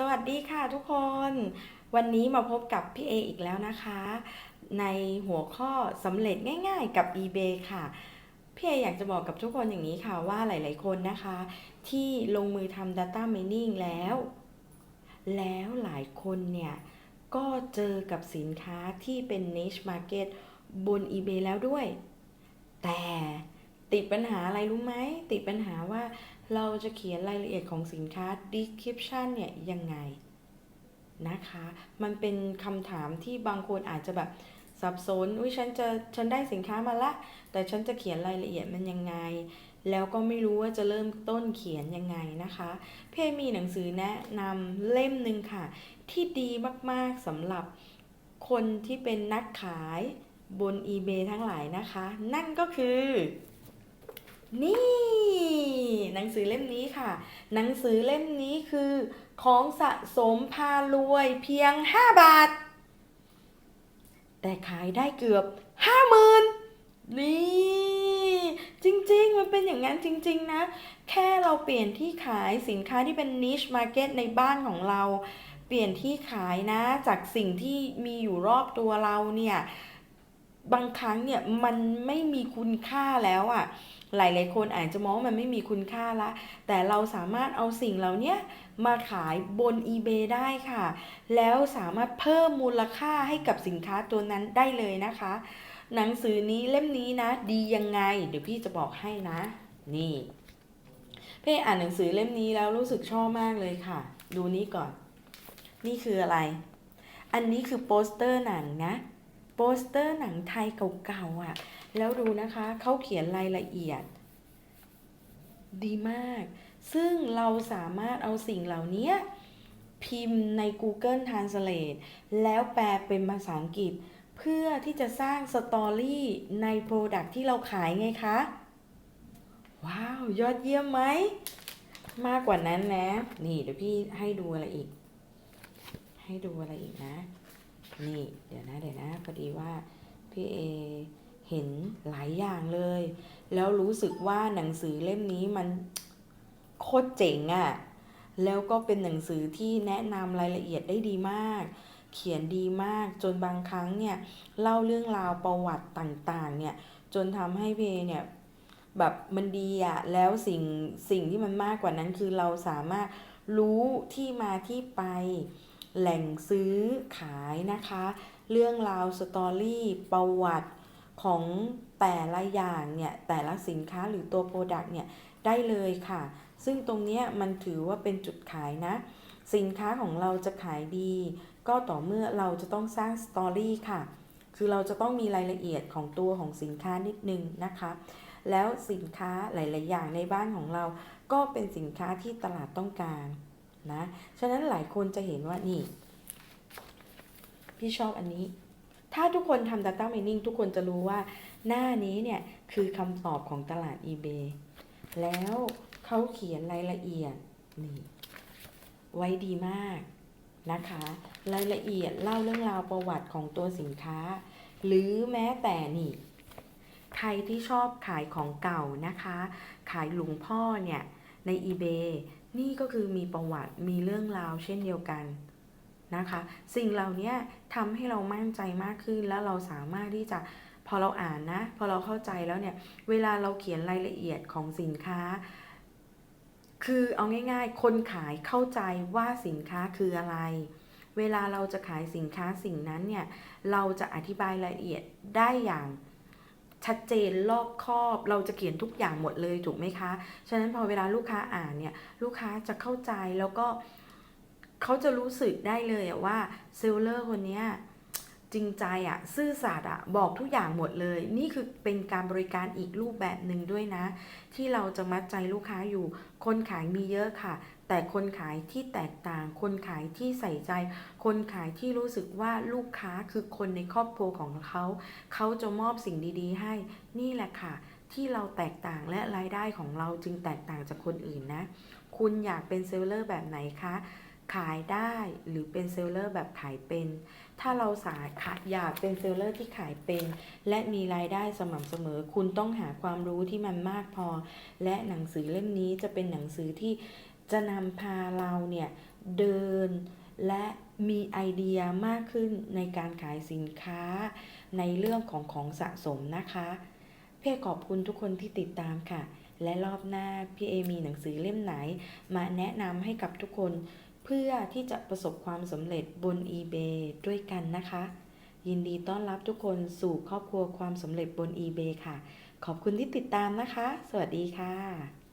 สวัสดีค่ะทุกคน วันนี้มาพบกับพี่เออีกแล้วนะคะ ในหัวข้อสำเร็จง่ายๆกับ eBay ค่ะ พี่เออยากจะบอกกับทุกคนอย่างนี้ค่ะว่าหลายๆคนนะคะ ที่ลงมือทำ Data Mining แล้ว แล้วหลายคนเนี่ย ก็เจอกับสินค้าที่เป็น niche market บน eBay แล้วด้วย แต่ ติดปัญหาอะไรรู้ไหม ติดปัญหาว่าเราจะเขียนรายละเอียดของสินค้า description เนี่ยยังไงนะคะ มันเป็นคำถามที่บางคนอาจจะแบบสับสนอุ้ยฉันจะฉันได้สินค้ามาละ แต่ฉันจะเขียนรายละเอียดมันยังไง แล้วก็ไม่รู้ว่าจะเริ่มต้นเขียนยังไงนะคะ เพ่มีหนังสือแนะนำเล่มหนึ่งค่ะ ที่ดีมากๆสำหรับคนที่เป็นนักขายบน eBay ทั้งหลายนะคะ นั่นก็คือ นี่ หนังสือเล่มนี้ค่ะ หนังสือเล่มนี้คือของสะสมพารวยเพียง 5 บาท แต่ขายได้เกือบ 50,000นี่จริงๆ มันเป็นอย่างนั้นจริง ๆ นะ แค่เราเปลี่ยนที่ขายสินค้าที่เป็น niche market ในบ้านของเรา เปลี่ยนที่ขายนะ จากสิ่งที่มีอยู่รอบตัวเราเนี่ย บางครั้งเนี่ยมันไม่มีคุณค่าแล้วอะ่ะหลายๆคนอาจจะมองว่ามันไม่มีคุณค่าละ แต่เราสามารถเอาสิ่งเหล่านี้มาขายบน eBay ได้ค่ะ แล้วสามารถเพิ่มมูลค่าให้กับสินค้าตัวนั้นได้เลยนะคะ หนังสือนี้เล่มนี้นะ ดียังไง เดี๋ยวพี่จะบอกให้นะ นี่เพ่อ่านหนังสือเล่มนี้แล้วรู้สึกชอบมากเลยค่ะ ดูนี้ก่อน นี่คืออะไร อันนี้คือโปสเตอร์หนังนะ โปสเตอร์หนังไทยเก่าๆอะ่ะ แล้วดูนะคะเขาเขียนรายละเอียด ดีมาก ซึ่งเราสามารถเอาสิ่งเหล่านี้พิมพ์ใน Google Translate แล้วแปลเป็นภาษาอังกฤษ เพื่อที่จะสร้างสตอรี่ใน Product ที่เราขายไงคะ ว้าว ยอดเยี่ยมไหม มากกว่านั้นนะ นี่เดี๋ยวพี่ให้ดูอะไรอีก ให้ดูอะไรอีกนะ นี่เดี๋ยวนะเดี๋ยวนะพอดีว่าพี่เอเห็นหลายอย่างเลย แล้วรู้สึกว่าหนังสือเล่มนี้มันโคตรเจ๋งอะ่ะแล้วก็เป็นหนังสือที่แนะนำรายละเอียดได้ดีมาก เขียนดีมากจนบางครั้งเนี่ยเล่าเรื่องราวประวัติต่างๆเนี่ยจนทำให้เพเนี่ยแบบมันดีอะแล้วสิ่งสิ่งที่มันมากกว่านั้นคือเราสามารถรู้ที่มาที่ไป แหล่งซื้อขายนะคะ เรื่องราวสตอรี่ประวัติของแต่ละอย่างเนี่ย แต่ละสินค้าหรือตัวโปรดักต์เนี่ย ได้เลยค่ะ ซึ่งตรงนี้มันถือว่าเป็นจุดขายนะ สินค้าของเราจะขายดี ก็ต่อเมื่อเราจะต้องสร้างสตอรี่ค่ะ คือเราจะต้องมีรายละเอียดของตัวของสินค้านิดนึงนะคะ แล้วสินค้าหลาย ๆ อย่างในบ้านของเรา ก็เป็นสินค้าที่ตลาดต้องการ นะ ฉะนั้นหลายคนจะเห็นว่านี่ พี่ชอบอันนี้ ถ้าทุกคนทำ Data Mining ทุกคนจะรู้ว่าหน้านี้เนี่ยคือคำตอบของตลาด eBay แล้วเขาเขียนรายละเอียดนี่ไว้ดีมากนะคะ รายละเอียดเล่าเรื่องราวประวัติของตัวสินค้า หรือแม้แต่นี่ ใครที่ชอบขายของเก่านะคะ ขายหลวงพ่อเนี่ยใน eBay นี่ก็คือมีประวัติมีเรื่องราวเช่นเดียวกันนะคะ สิ่งเหล่านี้ทำให้เรามั่นใจมากขึ้นแล้วเราสามารถที่จะพอเราอ่านนะ พอเราเข้าใจแล้วเนี่ย เวลาเราเขียนรายละเอียดของสินค้า คือเอาง่าย ๆ คนขายเข้าใจว่าสินค้าคืออะไร เวลาเราจะขายสินค้าสิ่งนั้นเนี่ย เราจะอธิบายรายละเอียดได้อย่าง ชัดเจนรอบคอบ เราจะเขียนทุกอย่างหมดเลยถูกไหมคะ ฉะนั้นพอเวลาลูกค้าอ่านเนี่ยลูกค้าจะเข้าใจแล้วก็เขาจะรู้สึกได้เลยว่าเซลเลอร์คนนี้ จริงใจอะซื่อสัตย์อะบอกทุกอย่างหมดเลย นี่คือเป็นการบริการอีกรูปแบบหนึ่งด้วยนะ ที่เราจะมัดใจลูกค้าอยู่ คนขายมีเยอะค่ะ แต่คนขายที่แตกต่าง คนขายที่ใส่ใจ คนขายที่รู้สึกว่าลูกค้าคือคนในครอบครัวของเขาเขาจะมอบสิ่งดีๆ ให้นี่แหละค่ะ ที่เราแตกต่างและรายได้ของเราจึงแตกต่างจากคนอื่นนะ คุณอยากเป็นเซลเลอร์แบบไหนคะ ขายได้หรือเป็นเซลเลอร์แบบขายเป็น ถ้าเราสายขาอยากเป็นเซลเลอร์ที่ขายเป็น และมีรายได้สม่ำเสมอ คุณต้องหาความรู้ที่มันมากพอ และหนังสือเล่มนี้จะเป็นหนังสือที่จะนำพาเราเนี่ยเดินและมีไอเดียมากขึ้นในการขายสินค้า ในเรื่องของของสะสมนะคะ เพี่ขอบคุณทุกคนที่ติดตามค่ะ และรอบหน้าพี่เอมีหนังสือเล่มไหน มาแนะนำให้กับทุกคน เพื่อที่จะประสบความสำเร็จบน eBay ด้วยกันนะคะ ยินดีต้อนรับทุกคนสู่ครอบครัวความสำเร็จบน eBay ค่ะ ขอบคุณที่ติดตามนะคะ สวัสดีค่ะ